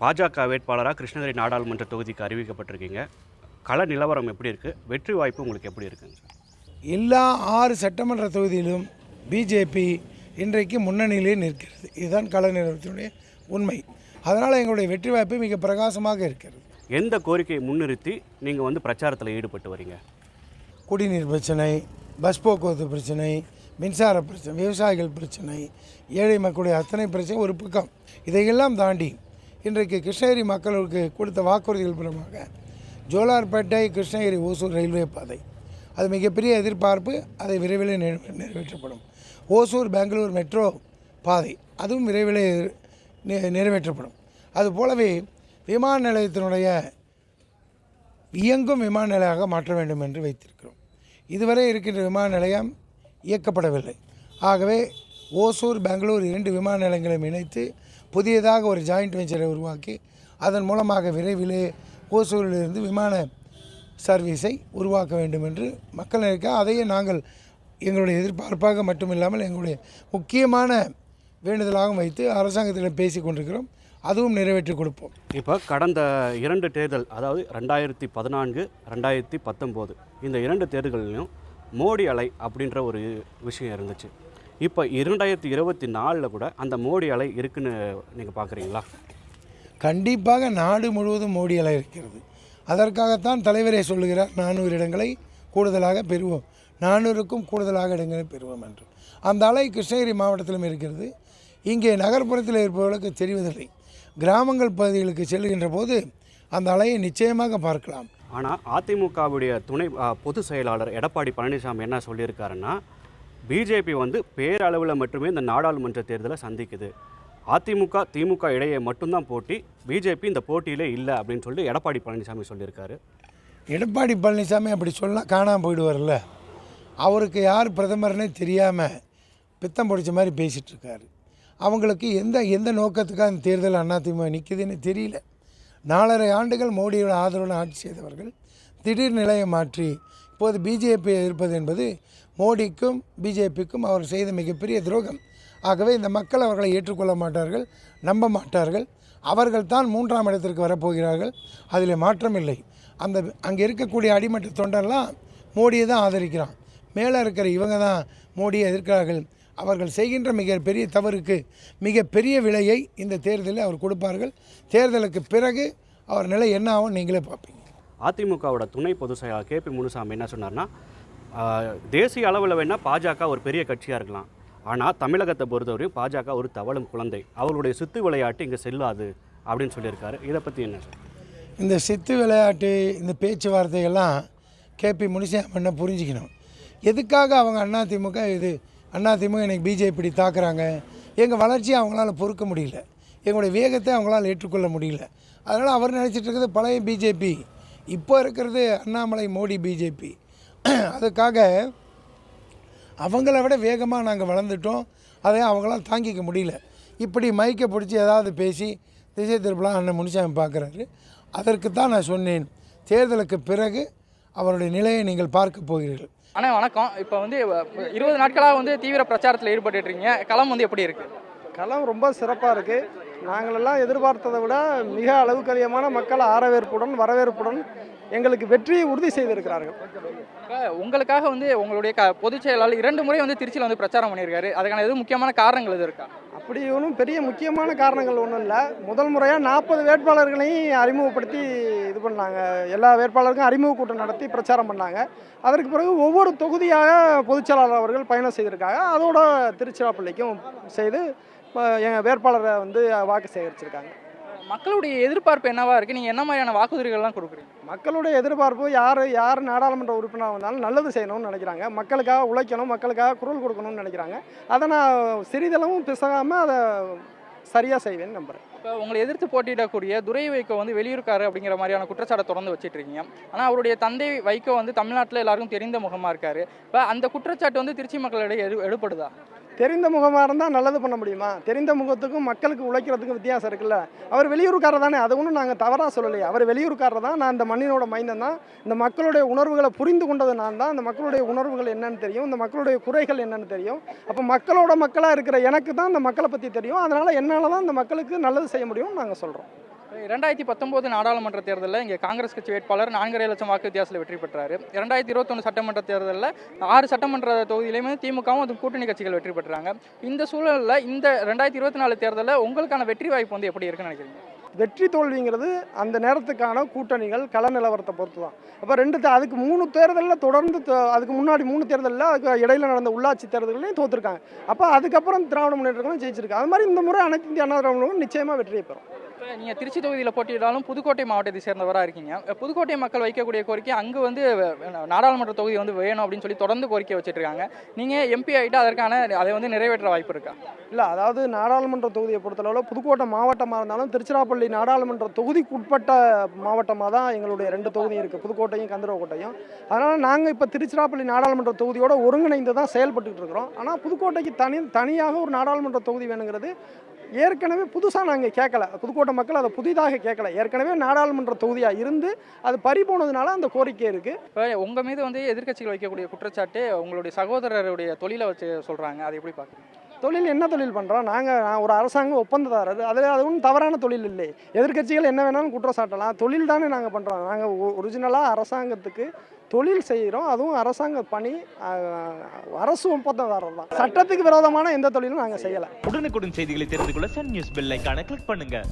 பாஜக வேட்பாளராக கிருஷ்ணகிரி நாடாளுமன்ற தொகுதிக்கு அறிவிக்கப்பட்டிருக்கீங்க. கள நிலவரம் எப்படி இருக்குது வெற்றி வாய்ப்பு உங்களுக்கு எப்படி இருக்குங்க சார்? எல்லா ஆறு சட்டமன்ற தொகுதியிலும் பிஜேபி இன்றைக்கு முன்னணியிலே நிற்கிறது. இதுதான் கள நிலவரத்தினுடைய உண்மை. அதனால் எங்களுடைய வெற்றி வாய்ப்பு மிக பிரகாசமாக இருக்கிறது. எந்த கோரிக்கையை முன்னிறுத்தி நீங்கள் வந்து பிரச்சாரத்தில் ஈடுபட்டு வரீங்க? குடிநீர் பிரச்சனை பஸ் போக்குவரத்து பிரச்சனை மின்சார பிரச்சனை விவசாயிகள் பிரச்சனை ஏழை மக்களுடைய அத்தனை பிரச்சனை ஒரு பக்கம். இதையெல்லாம் தாண்டி இன்றைக்கு கிருஷ்ணகிரி மக்களுக்கு கொடுத்த வாக்குறுதிகள் மூலமாக ஜோலார்பேட்டை கிருஷ்ணகிரி ஓசூர் ரயில்வே பாதை. அது மிகப்பெரிய எதிர்பார்ப்பு. அதை விரைவில் நிறைவேற்றப்படும். ஓசூர் பெங்களூர் மெட்ரோ பாதை அதுவும் விரைவில் நிறைவேற்றப்படும். அது போலவே விமான நிலையத்தினுடைய இயங்கும் விமான நிலையாக மாற்ற வேண்டும் என்று வைத்திருக்கிறோம். இதுவரை இருக்கின்ற விமான நிலையம் இயக்கப்படவில்லை. ஆகவே ஓசூர் பெங்களூர் இரண்டு விமான நிலையங்களையும் இணைத்து புதியதாக ஒரு ஜாயிண்ட் வெஞ்சரை உருவாக்கி அதன் மூலமாக விரைவிலே ஓசூரிலிருந்து விமான சர்வீஸை உருவாக்க வேண்டும் என்று மக்கள் நினைக்க அதையே நாங்கள் எங்களுடைய எதிர்பார்ப்பாக மட்டுமில்லாமல் எங்களுடைய முக்கியமான வேண்டுதலாகவும் வைத்து அரசாங்கத்திடம் பேசி கொண்டிருக்கிறோம். அதுவும் நிறைவேற்றி கொடுப்போம். இப்போ கடந்த இரண்டு தேர்தல் அதாவது ரெண்டாயிரத்தி பதினான்கு ரெண்டாயிரத்தி பத்தொம்போது இந்த இரண்டு தேர்தல்களிலும் மோடி அலை அப்படின்ற ஒரு விஷயம் இருந்துச்சு. இப்போ இரண்டாயிரத்தி இருபத்தி நாலில் கூட அந்த மோடி அலை இருக்குன்னு நீங்கள் பார்க்குறீங்களா கண்டிப்பாக நாடு முழுவதும் மோடி அலை இருக்கிறது. அதற்காகத்தான் தலைவரே சொல்லுகிறார் நானூறு இடங்களை கூடுதலாக பெறுவோம். நானூறுக்கும் கூடுதலாக இடங்களை பெறுவோம் என்று. அந்த அலை கிருஷ்ணகிரி மாவட்டத்திலும் இருக்கிறது. இங்கே நகர்ப்புறத்தில் இருப்பவர்களுக்கு தெரிவதில்லை. கிராமங்கள் பகுதிகளுக்கு செல்கின்ற போது அந்த அலையை நிச்சயமாக பார்க்கலாம். ஆனால் அதிமுகவுடைய துணை பொதுச் செயலாளர் எடப்பாடி பழனிசாமி என்ன சொல்லியிருக்காருன்னா பிஜேபி வந்து பேரளவில் மட்டுமே இந்த நாடாளுமன்ற தேர்தலை சந்திக்குது. அதிமுக திமுக இடையே மட்டும்தான் போட்டி. பிஜேபி இந்த போட்டியிலே இல்லை அப்படின்னு சொல்லிட்டு எடப்பாடி பழனிசாமி சொல்லியிருக்காரு. எடப்பாடி பழனிசாமி அப்படி சொன்னால் காணாமல் போயிடுவார்ல. அவருக்கு யார் பிரதமர்னே தெரியாமல் பித்தம் பிடிச்ச மாதிரி பேசிகிட்டு இருக்காரு அவங்களுக்கு எந்த எந்த நோக்கத்துக்காக அந்த தேர்தல் அதிமுக நிற்குதுன்னு தெரியல. நாலரை ஆண்டுகள் மோடியோட ஆதரவுடன் ஆட்சி செய்தவர்கள் திடீர் நிலையை மாற்றி இப்போது பிஜேபி இருப்பது என்பது மோடிக்கும் பிஜேபிக்கும் அவர் செய்த மிகப்பெரிய துரோகம். ஆகவே இந்த மக்கள் அவர்களை ஏற்றுக்கொள்ள மாட்டார்கள் நம்ப மாட்டார்கள். அவர்கள் தான் மூன்றாம் இடத்திற்கு வரப்போகிறார்கள். அதில் மாற்றம் இல்லை. அந்த அங்கே இருக்கக்கூடிய அடிமட்ட தொண்டெல்லாம் மோடியை தான் ஆதரிக்கிறான். மேலே இருக்கிற இவங்க தான் மோடியை எதிர்க்கிறார்கள். அவர்கள் செய்கின்ற மிகப்பெரிய தவறுக்கு மிகப்பெரிய விலையை இந்த தேர்தலில் அவர் கொடுப்பார்கள். தேர்தலுக்கு பிறகு அவர் நிலை என்ன ஆகும் நீங்களே பார்ப்பீங்க. அதிமுகவோட துணை பொதுச் செயலாளர் கேபி முனுசாமி என்ன சொன்னார்னா தேசிய அளவில் வேணால் பாஜக ஒரு பெரிய கட்சியாக இருக்கலாம். ஆனால் தமிழகத்தை பொறுத்தவரையும் பாஜக ஒரு தவளும் குழந்தை. அவர்களுடைய சித்து விளையாட்டு இங்கே செல்லாது. அப்படின்னு சொல்லியிருக்காரு. இதை பற்றி என்ன சார் இந்த சித்து விளையாட்டு இந்த பேச்சுவார்த்தையெல்லாம் கேபி முனிசாமி புரிஞ்சுக்கணும். எதுக்காக அவங்க அண்ணா அதிமுக இது அண்ணா திமுக இன்றைக்கி பிஜேபி இப்படி தாக்குறாங்க? எங்கள் வளர்ச்சியை அவங்களால பொறுக்க முடியல. எங்களுடைய வேகத்தை அவங்களால ஏற்றுக்கொள்ள முடியல. அதனால் அவர் நினச்சிட்டு இருக்கிறது பழைய பிஜேபி. இப்போ இருக்கிறது அண்ணாமலை மோடி பிஜேபி அதுக்காக அவங்கள விட வேகமாக நாங்கள் வளர்ந்துட்டோம். அதை அவங்களால் தாங்கிக்க முடியல. இப்படி மைக்கை பிடிச்சி ஏதாவது பேசி திசை திருப்பலாம் அண்ணன் முனிசாமி பார்க்குறாரு. அதற்கு தான் நான் சொன்னேன். தேர்தலுக்கு பிறகு அவருடைய நிலையை நீங்கள் பார்க்க போகிறீர்கள். அண்ணா வணக்கம். இப்போ வந்து இருபது நாட்களாக வந்து தீவிர பிரச்சாரத்தில் ஈடுபட்டு இருக்கீங்க. களம் வந்து எப்படி இருக்குது களம் ரொம்ப சிறப்பாக இருக்குது நாங்களெல்லாம் எதிர்பார்த்ததை விட மிக அளவுக்கு அதிகமான மக்கள் ஆரவேற்புடன் வரவேற்புடன் எங்களுக்கு வெற்றியை உறுதி செய்திருக்கிறார்கள். உங்களுக்காக வந்து உங்களுடைய க பொதுச் செயலாளர் இரண்டு முறை வந்து திருச்சியில் வந்து பிரச்சாரம் பண்ணியிருக்காரு. அதுக்கான எதுவும் முக்கியமான காரணங்கள் எதுவும் இருக்கா? அப்படி ஒன்றும் பெரிய முக்கியமான காரணங்கள் ஒன்றும் இல்லை. முதல் முறையாக நாற்பது வேட்பாளர்களையும் அறிமுகப்படுத்தி இது பண்ணாங்க. எல்லா வேட்பாளருக்கும் அறிமுக கூட்டம் நடத்தி பிரச்சாரம் பண்ணாங்க. அதற்கு பிறகு ஒவ்வொரு தொகுதியாக பொதுச் செயலாளர் அவர்கள் பயணம் செய்திருக்காங்க. அதோட திருச்சிராப்பள்ளிக்கும் செய்து எங்கள் வேட்பாளரை வந்து வாக்கு சேகரிச்சிருக்காங்க. மக்களுடைய எதிர்பார்ப்பு என்னவா இருக்கு? நீங்க என்ன மாதிரியான வாக்குறுதிகள்லாம் கொடுக்குறீங்க? மக்களுடைய எதிர்பார்ப்பு யார் யார் நாடாளுமன்ற உறுப்பினராக வந்தாலும் நல்லது செய்யணும்னு நினைக்கிறாங்க. மக்களுக்காக உழைக்கணும் மக்களுக்காக குரல் கொடுக்கணும்னு நினைக்கிறாங்க. அதை நான் சிறிதளவும் பிசகாமல் அதை சரியாக செய்வேன்னு நம்புகிறேன் இப்போ உங்களை எதிர்த்து போட்டியிடக்கூடிய துரை வைகோ வந்து வெளியூர்க்காரு அப்படிங்கிற மாதிரியான குற்றச்சாட்டை தொடர்ந்து வச்சிட்டு இருக்கீங்க ஆனால் அவருடைய தந்தை வைகோ வந்து தமிழ்நாட்டில் எல்லாருக்கும் தெரிந்த முகமாக இருக்காரு. இப்போ அந்த குற்றச்சாட்டு வந்து திருச்சி மக்களிடையே எடு எடுப்படுதா தெரிந்த முகமாக இருந்தால் நல்லது பண்ண முடியுமா? தெரிந்த முகத்துக்கும் மக்களுக்கு உழைக்கிறதுக்கும் வித்தியாசம் இருக்குல்ல. அவர் வெளியூருக்காரர் தானே அதை ஒன்றும் நாங்கள் தவறாக சொல்லலையே. அவர் வெளியூருக்காரர் தான் நான் இந்த மண்ணினோட மைந்தன் தான். இந்த மக்களுடைய உணர்வுகளை புரிந்து கொண்டது நான் தான். இந்த மக்களுடைய உணர்வுகள் என்னன்னு தெரியும். இந்த மக்களுடைய குறைகள் என்னன்னு தெரியும். அப்போ மக்களோட மக்களாக இருக்கிற எனக்கு தான் இந்த மக்களை பற்றி தெரியும். அதனால் என்னால் தான் இந்த மக்களுக்கு நல்லது செய்ய முடியும்னு நாங்கள் சொல்கிறோம் இரண்டாயிரத்தி பத்தொம்போது நாடாளுமன்ற தேர்தலில் இங்கே காங்கிரஸ் கட்சி வேட்பாளர் நான்கரை லட்சம் வாக்கு வித்தியாசத்தில் வெற்றி பெற்றார். இரண்டாயிரத்தி இருபத்தொன்று சட்டமன்ற தேர்தலில் ஆறு சட்டமன்ற தொகுதியிலையுமே திமுகவும் அது கூட்டணி கட்சிகள் வெற்றி பெற்றாங்க. இந்த சூழலில் இந்த ரெண்டாயிரத்தி இருபத்தி நாலு தேர்தலில் உங்களுக்கான வெற்றி வாய்ப்பு வந்து எப்படி இருக்குன்னு நினைக்கிறீங்க? வெற்றி தோல்விங்கிறது அந்த நேரத்துக்கான கூட்டணிகள் கள நிலவரத்தை பொறுத்து தான் அப்போ ரெண்டு அதுக்கு மூணு தேர்தலில் தொடர்ந்து அதுக்கு முன்னாடி மூணு தேர்தலில் அதுக்கு இடையில நடந்த உள்ளாட்சி தேர்தல்களையும் தோத்துருக்காங்க. அப்போ அதுக்கப்புறம் திராவிட முன்னேற்றங்களும் ஜெயிச்சிருக்காங்க ஜெயிச்சிருக்கு. அது மாதிரி இந்த முறை அனைத்து இந்திய அண்ணா திராவிடங்களும் நிச்சயமாக வெற்றியை பெறும். இப்போ நீங்கள் திருச்சி தொகுதியில் போட்டியிட்டாலும் புதுக்கோட்டை மாவட்டத்தை சேர்ந்தவராக இருக்கீங்க. புதுக்கோட்டை மக்கள் வைக்கக்கூடிய கோரிக்கை அங்கே வந்து நாடாளுமன்ற தொகுதி வந்து வேணும் அப்படின்னு சொல்லி தொடர்ந்து கோரிக்கை வச்சுட்டு இருக்காங்க நீங்கள் எம்பி ஆகிட்டு அதற்கான அதை வந்து நிறைவேற்ற வாய்ப்பு இருக்கா? இல்லை அதாவது நாடாளுமன்ற தொகுதியை பொறுத்தளவில் புதுக்கோட்டை மாவட்டமாக இருந்தாலும் திருச்சிராப்பள்ளி நாடாளுமன்ற தொகுதிக்கு உட்பட்ட மாவட்டமாக தான் எங்களுடைய ரெண்டு தொகுதியும் இருக்குது புதுக்கோட்டையும் கந்தரவக்கோட்டையும். அதனால் நாங்கள் இப்போ திருச்சிராப்பள்ளி நாடாளுமன்ற தொகுதியோட ஒருங்கிணைந்து தான் செயல்பட்டுக்கிட்டு இருக்கிறோம். ஆனால் புதுக்கோட்டைக்கு தனி தனியாக ஒரு நாடாளுமன்ற தொகுதி வேணுங்கிறது ஏற்கனவே புதுசாக நாங்கள் கேட்கல புதுக்கோட்டை மக்கள் அதை புதிதாக கேட்கல ஏற்கனவே நாடாளுமன்ற தொகுதியாக இருந்து அது பறி போனதுனால அந்த கோரிக்கை இருக்குது இப்போ உங்கள் மீது வந்து எதிர்க்கட்சிகள் வைக்கக்கூடிய குற்றச்சாட்டு உங்களுடைய சகோதரருடைய தொழிலை வச்சு சொல்கிறாங்க அதை எப்படி பார்க்குறீங்க தொழில் என்ன தொழில் பண்ணுறோம் நாங்கள் நான் ஒரு அரசாங்க ஒப்பந்ததாரர். அது அது ஒன்றும் தவறான தொழில் இல்லை. எதிர்க்கட்சிகள் என்ன வேணாலும் குற்றம் சாட்டலாம் தொழில் தானே நாங்கள் பண்ணுறோம் நாங்கள் ஒரிஜினலாக அரசாங்கத்துக்கு தொழில் செய்கிறோம் அதுவும் அரசாங்க பணி அரசு ஒப்பந்ததாரர் தான். சட்டத்துக்கு விரோதமான எந்த தொழிலும் நாங்கள் செய்யலை. உடனுக்குடன் செய்திகளை தெரிந்து கொள்ள சன் நியூஸ் பெல் கிளிக் பண்ணுங்கள்